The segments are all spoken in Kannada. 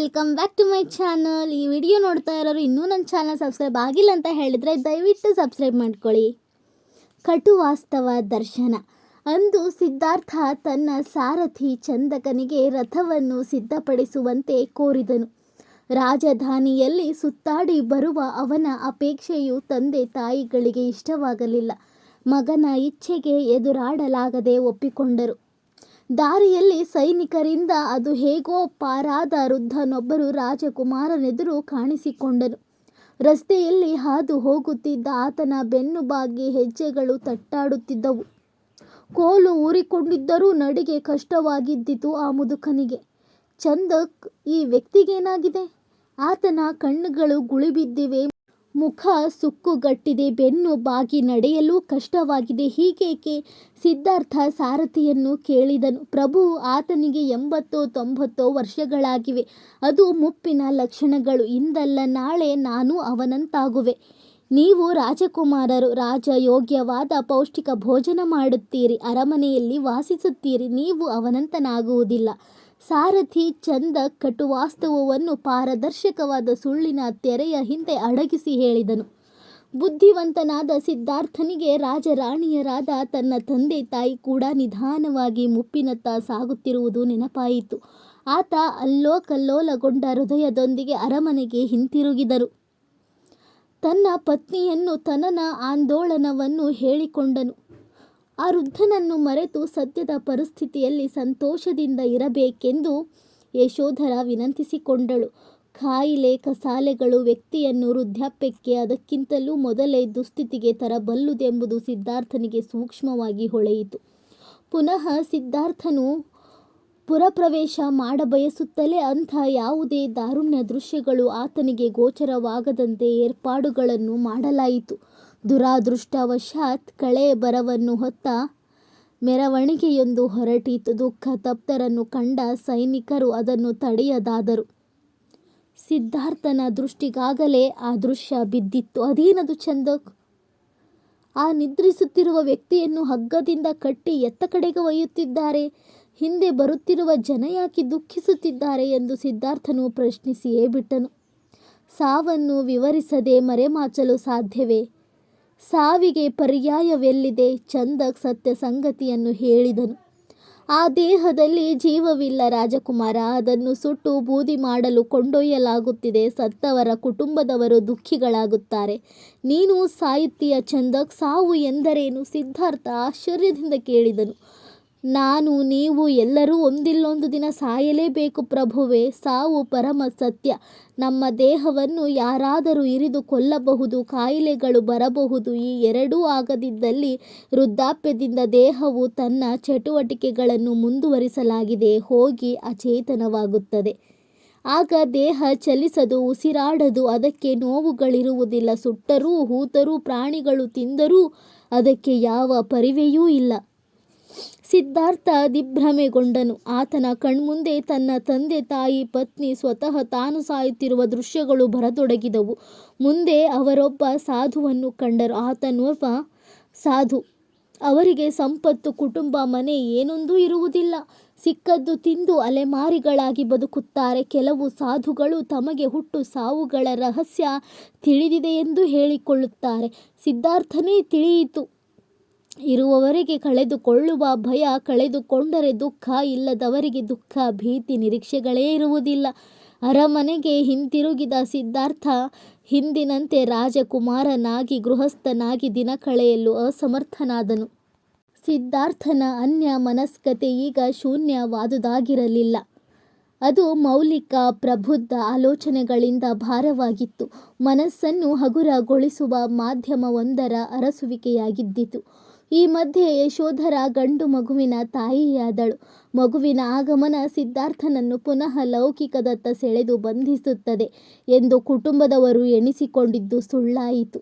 Welcome back to my channel ಈ ವಿಡಿಯೋ ನೋಡ್ತಾ ಇರೋರು ಇನ್ನೂ ನನ್ನ ಚಾನಲ್ ಸಬ್ಸ್ಕ್ರೈಬ್ ಆಗಿಲ್ಲ ಅಂತ ಹೇಳಿದರೆ ದಯವಿಟ್ಟು ಸಬ್ಸ್ಕ್ರೈಬ್ ಮಾಡ್ಕೊಳ್ಳಿ. ಕಟು ವಾಸ್ತವ ದರ್ಶನ. ಅಂದು ಸಿದ್ಧಾರ್ಥ ತನ್ನ ಸಾರಥಿ ಚಂದಕನಿಗೆ ರಥವನ್ನು ಸಿದ್ಧಪಡಿಸುವಂತೆ ಕೋರಿದನು. ರಾಜಧಾನಿಯಲ್ಲಿ ಸುತ್ತಾಡಿ ಬರುವ ಅವನ ಅಪೇಕ್ಷೆಯು ತಂದೆ ತಾಯಿಗಳಿಗೆ ಇಷ್ಟವಾಗಲಿಲ್ಲ. ಮಗನ ಇಚ್ಛೆಗೆ ಎದುರಾಡಲಾಗದೆ ಒಪ್ಪಿಕೊಂಡರು. ದಾರಿಯಲ್ಲಿ ಸೈನಿಕರಿಂದ ಅದು ಹೇಗೋ ಪಾರಾದ ವೃದ್ಧನೊಬ್ಬರು ರಾಜಕುಮಾರನೆದುರು ಕಾಣಿಸಿಕೊಂಡನು ರಸ್ತೆಯಲ್ಲಿ ಹಾದು ಹೋಗುತ್ತಿದ್ದ ಆತನ ಬೆನ್ನು ಬಾಗಿ ಹೆಜ್ಜೆಗಳು ತಟ್ಟಾಡುತ್ತಿದ್ದವು. ಕೋಲು ಊರಿಕೊಂಡಿದ್ದರೂ ನಡಿಗೆ ಕಷ್ಟವಾಗಿದ್ದಿತು ಆ ಮುದುಕನಿಗೆ. ಚಂದಕ್, ಈ ವ್ಯಕ್ತಿಗೇನಾಗಿದೆ? ಆತನ ಕಣ್ಣುಗಳು ಗುಳಿಬಿದ್ದಿವೆ ಮುಖ ಸುಕ್ಕುಗಟ್ಟಿದೆ, ಬೆನ್ನು ಬಾಗಿ ನಡೆಯಲು ಕಷ್ಟವಾಗಿದೆ. ಹೀಗೇಕೆ ಸಿದ್ಧಾರ್ಥ ಸಾರಥಿಯನ್ನು ಕೇಳಿದನು. ಪ್ರಭು, ಆತನಿಗೆ ಎಂಬತ್ತೋ ತೊಂಬತ್ತೋ ವರ್ಷಗಳಾಗಿವೆ. ಅದು ಮುಪ್ಪಿನ ಲಕ್ಷಣಗಳು. ಇಂದಲ್ಲ ನಾಳೆ ನಾನು ಅವನಂತಾಗುವೆ. ನೀವು ರಾಜಕುಮಾರರು ರಾಜ ಯೋಗ್ಯವಾದ ಪೌಷ್ಟಿಕ ಭೋಜನ ಮಾಡುತ್ತೀರಿ. ಅರಮನೆಯಲ್ಲಿ ವಾಸಿಸುತ್ತೀರಿ. ನೀವು ಅವನಂತನಾಗುವುದಿಲ್ಲ. ಸಾರಥಿ ಚಂದ ಕಟುವಾಸ್ತವವನ್ನು ಪಾರದರ್ಶಕವಾದ ಸುಳ್ಳಿನ ತೆರೆಯ ಹಿಂದೆ ಅಡಗಿಸಿ ಹೇಳಿದನು. ಬುದ್ಧಿವಂತನಾದ ಸಿದ್ಧಾರ್ಥನಿಗೆ ರಾಜರಾಣಿಯರಾದ ತನ್ನ ತಂದೆ ತಾಯಿ ಕೂಡ ನಿಧಾನವಾಗಿ ಮುಪ್ಪಿನತ್ತ ಸಾಗುತ್ತಿರುವುದು ನೆನಪಾಯಿತು. ಆತ ಅಲ್ಲೋ ಕಲ್ಲೋಲಗೊಂಡ ಹೃದಯದೊಂದಿಗೆ ಅರಮನೆಗೆ ಹಿಂತಿರುಗಿದರು. ತನ್ನ ಪತ್ನಿಯನ್ನು ತನನ ಆಂದೋಳನವನ್ನು ಹೇಳಿಕೊಂಡನು. ಆ ವೃದ್ಧನನ್ನು ಮರೆತು ಸದ್ಯದ ಪರಿಸ್ಥಿತಿಯಲ್ಲಿ ಸಂತೋಷದಿಂದ ಇರಬೇಕೆಂದು ಯಶೋಧರ ವಿನಂತಿಸಿಕೊಂಡಳು. ಕಾಯಿಲೆ ಕಸಾಲೆಗಳು ವ್ಯಕ್ತಿಯನ್ನು ವೃದ್ಧಾಪ್ಯಕ್ಕೆ ಅದಕ್ಕಿಂತಲೂ ಮೊದಲೇ ದುಸ್ಥಿತಿಗೆ ತರಬಲ್ಲುದೆಂಬುದು ಸಿದ್ಧಾರ್ಥನಿಗೆ ಸೂಕ್ಷ್ಮವಾಗಿ ಹೊಳೆಯಿತು. ಪುನಃ ಸಿದ್ಧಾರ್ಥನು ಪುರಪ್ರವೇಶ ಮಾಡಬಯಸುತ್ತಲೇ ಅಂಥ ಯಾವುದೇ ದಾರುಣ್ಯ ದೃಶ್ಯಗಳು ಆತನಿಗೆ ಗೋಚರವಾಗದಂತೆ ಏರ್ಪಾಡುಗಳನ್ನು ಮಾಡಲಾಯಿತು. ದುರಾದೃಷ್ಟವಶಾತ್ ಕಳೆ ಬರವನ್ನು ಹೊತ್ತ ಮೆರವಣಿಗೆಯೊಂದು ಹೊರಟಿತು. ದುಃಖ ತಪ್ತರನ್ನು ಕಂಡ ಸೈನಿಕರು ಅದನ್ನು ತಡೆಯದಾದರು. ಸಿದ್ಧಾರ್ಥನ ದೃಷ್ಟಿಗಾಗಲೇ ಆ ದೃಶ್ಯ ಬಿದ್ದಿತ್ತು. ಅದೇನದು ಚಂದಕ್ ಆ ನಿದ್ರಿಸುತ್ತಿರುವ ವ್ಯಕ್ತಿಯನ್ನು ಹಗ್ಗದಿಂದ ಕಟ್ಟಿ ಎತ್ತ ಕಡೆಗೆ ಒಯ್ಯುತ್ತಿದ್ದಾರೆ. ಹಿಂದೆ ಬರುತ್ತಿರುವ ಜನ ಯಾಕೆ ದುಃಖಿಸುತ್ತಿದ್ದಾರೆ ಎಂದು ಸಿದ್ಧಾರ್ಥನು ಪ್ರಶ್ನಿಸಿಯೇ ಬಿಟ್ಟನು. ಸಾವನ್ನು ವಿವರಿಸದೆ ಮರೆಮಾಚಲು ಸಾಧ್ಯವೇ? ಸಾವಿಗೆ ಪರ್ಯಾಯವೆಲ್ಲಿದೆ? ಚಂದಕ್ ಸತ್ಯ ಸಂಗತಿಯನ್ನು ಹೇಳಿದನು. ಆ ದೇಹದಲ್ಲಿ ಜೀವವಿಲ್ಲ ರಾಜಕುಮಾರ. ಅದನ್ನು ಸುಟ್ಟು ಬೂದಿ ಮಾಡಲು ಕೊಂಡೊಯ್ಯಲಾಗುತ್ತಿದೆ. ಸತ್ತವರ ಕುಟುಂಬದವರು ದುಃಖಿಗಳಾಗುತ್ತಾರೆ. ನೀನು ಸಾಯುತ್ತೀಯ ಚಂದಕ್ ಸಾವು ಎಂದರೇನು? ಸಿದ್ಧಾರ್ಥ ಆಶ್ಚರ್ಯದಿಂದ ಕೇಳಿದನು. ನಾನು, ನೀವು ಎಲ್ಲರೂ ಒಂದಿಲ್ಲೊಂದು ದಿನ ಸಾಯಲೇಬೇಕು ಪ್ರಭುವೇ, ಸಾವು ಪರಮ ಸತ್ಯ. ನಮ್ಮ ದೇಹವನ್ನು ಯಾರಾದರೂ ಇರಿದು ಕೊಲ್ಲಬಹುದು ಕಾಯಿಲೆಗಳು ಬರಬಹುದು. ಈ ಎರಡೂ ಆಗದಿದ್ದಲ್ಲಿ ವೃದ್ಧಾಪ್ಯದಿಂದ ದೇಹವು ತನ್ನ ಚಟುವಟಿಕೆಗಳನ್ನು ಮುಂದುವರಿಸಲಾಗಿದೆ, ಹೋಗಿ ಅಚೇತನವಾಗುತ್ತದೆ. ಆಗ ದೇಹ ಚಲಿಸದು, ಉಸಿರಾಡದು, ಅದಕ್ಕೆ ನೋವುಗಳಿರುವುದಿಲ್ಲ. ಸುಟ್ಟರೂ, ಹೂತರೂ, ಪ್ರಾಣಿಗಳು ತಿಂದರೂ ಅದಕ್ಕೆ ಯಾವ ಪರಿವೆಯೂ ಇಲ್ಲ. ಸಿದ್ಧಾರ್ಥ ದಿಗ್ಭ್ರಮೆಗೊಂಡನು ಆತನ ಕಣ್ಮುಂದೆ ತನ್ನ ತಂದೆ ತಾಯಿ, ಪತ್ನಿ ಸ್ವತಃ ತಾನು ಸಾಯುತ್ತಿರುವ ದೃಶ್ಯಗಳು ಬರತೊಡಗಿದವು. ಮುಂದೆ ಅವರೊಬ್ಬ ಸಾಧುವನ್ನು ಕಂಡರು. ಆತನೊಬ್ಬ ಸಾಧು, ಅವರಿಗೆ ಸಂಪತ್ತು, ಕುಟುಂಬ, ಮನೆ ಏನೊಂದೂ ಇರುವುದಿಲ್ಲ. ಸಿಕ್ಕದ್ದು ತಿಂದು ಅಲೆಮಾರಿಗಳಾಗಿ ಬದುಕುತ್ತಾರೆ. ಕೆಲವು ಸಾಧುಗಳು ತಮಗೆ ಹುಟ್ಟು ಸಾವುಗಳ ರಹಸ್ಯ ತಿಳಿದಿದೆಯೆಂದು ಹೇಳಿಕೊಳ್ಳುತ್ತಾರೆ. ಸಿದ್ಧಾರ್ಥನೇ ತಿಳಿಯಿತು. ಇರುವವರೆಗೆ ಕಳೆದುಕೊಳ್ಳುವ ಭಯ, ಕಳೆದುಕೊಂಡರೆ ದುಃಖ ಇಲ್ಲದವರಿಗೆ ದುಃಖ, ಭೀತಿ, ನಿರೀಕ್ಷೆಗಳೇ ಇರುವುದಿಲ್ಲ. ಅರಮನೆಗೆ ಹಿಂತಿರುಗಿದ ಸಿದ್ಧಾರ್ಥ, ಹಿಂದಿನಂತೆ ರಾಜಕುಮಾರನಾಗಿ, ಗೃಹಸ್ಥನಾಗಿ ದಿನ ಕಳೆಯಲು ಅಸಮರ್ಥನಾದನು. ಸಿದ್ಧಾರ್ಥನ ಅನ್ಯ ಮನಸ್ಕತೆ ಈಗ ಶೂನ್ಯವಾದುದಾಗಿರಲಿಲ್ಲ. ಅದು ಮೌಲಿಕ, ಪ್ರಬುದ್ಧ ಆಲೋಚನೆಗಳಿಂದ ಭಾರವಾಗಿತ್ತು. ಮನಸ್ಸನ್ನು ಹಗುರಗೊಳಿಸುವ ಮಾಧ್ಯಮವೊಂದರ ಅರಸುವಿಕೆಯಾಗಿದ್ದಿತು. ಈ ಮಧ್ಯೆ ಯಶೋಧರ ಗಂಡು ಮಗುವಿನ ತಾಯಿಯಾದಳು. ಮಗುವಿನ ಆಗಮನ ಸಿದ್ಧಾರ್ಥನನ್ನು ಪುನಃ ಲೌಕಿಕದತ್ತ ಸೆಳೆದು ಬಂಧಿಸುತ್ತದೆ ಎಂದು ಕುಟುಂಬದವರು ಎಣಿಸಿಕೊಂಡಿದ್ದು ಸುಳ್ಳಾಯಿತು.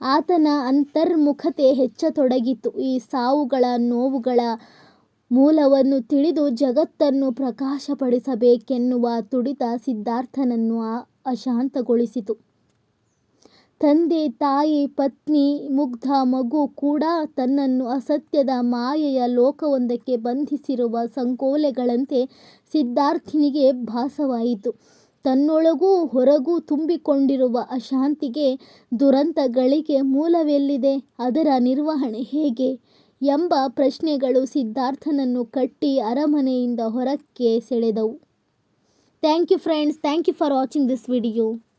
ಆತನ ಅಂತರ್ಮುಖತೆ ಹೆಚ್ಚತೊಡಗಿತು. ಈ ಸಾವುಗಳ ನೋವುಗಳ ಮೂಲವನ್ನು ತಿಳಿದು ಜಗತ್ತನ್ನು ಪ್ರಕಾಶಪಡಿಸಬೇಕೆನ್ನುವ ತುಡಿತ ಸಿದ್ಧಾರ್ಥನನ್ನು ಅಶಾಂತಗೊಳಿಸಿತು. ತಂದೆ, ತಾಯಿ, ಪತ್ನಿ, ಮುಗ್ಧ ಮಗು ಕೂಡ ತನ್ನನ್ನು ಅಸತ್ಯದ ಮಾಯೆಯ ಲೋಕವೊಂದಕ್ಕೆ ಬಂಧಿಸಿರುವ ಸಂಕೋಲೆಗಳಂತೆ ಸಿದ್ಧಾರ್ಥನಿಗೆ ಭಾಸವಾಯಿತು. ತನ್ನೊಳಗೂ ಹೊರಗೂ ತುಂಬಿಕೊಂಡಿರುವ ಅಶಾಂತಿಗೆ ದುರಂತಗಳಿಗೆ ಮೂಲವೆಲ್ಲಿದೆ? ಅದರ ನಿರ್ವಹಣೆ ಹೇಗೆ? ಎಂಬ ಪ್ರಶ್ನೆಗಳು ಸಿದ್ಧಾರ್ಥನನ್ನು ಕಟ್ಟಿ ಅರಮನೆಯಿಂದ ಹೊರಕ್ಕೆ ಸೆಳೆದವು. Thank you friends, thank you for watching this video.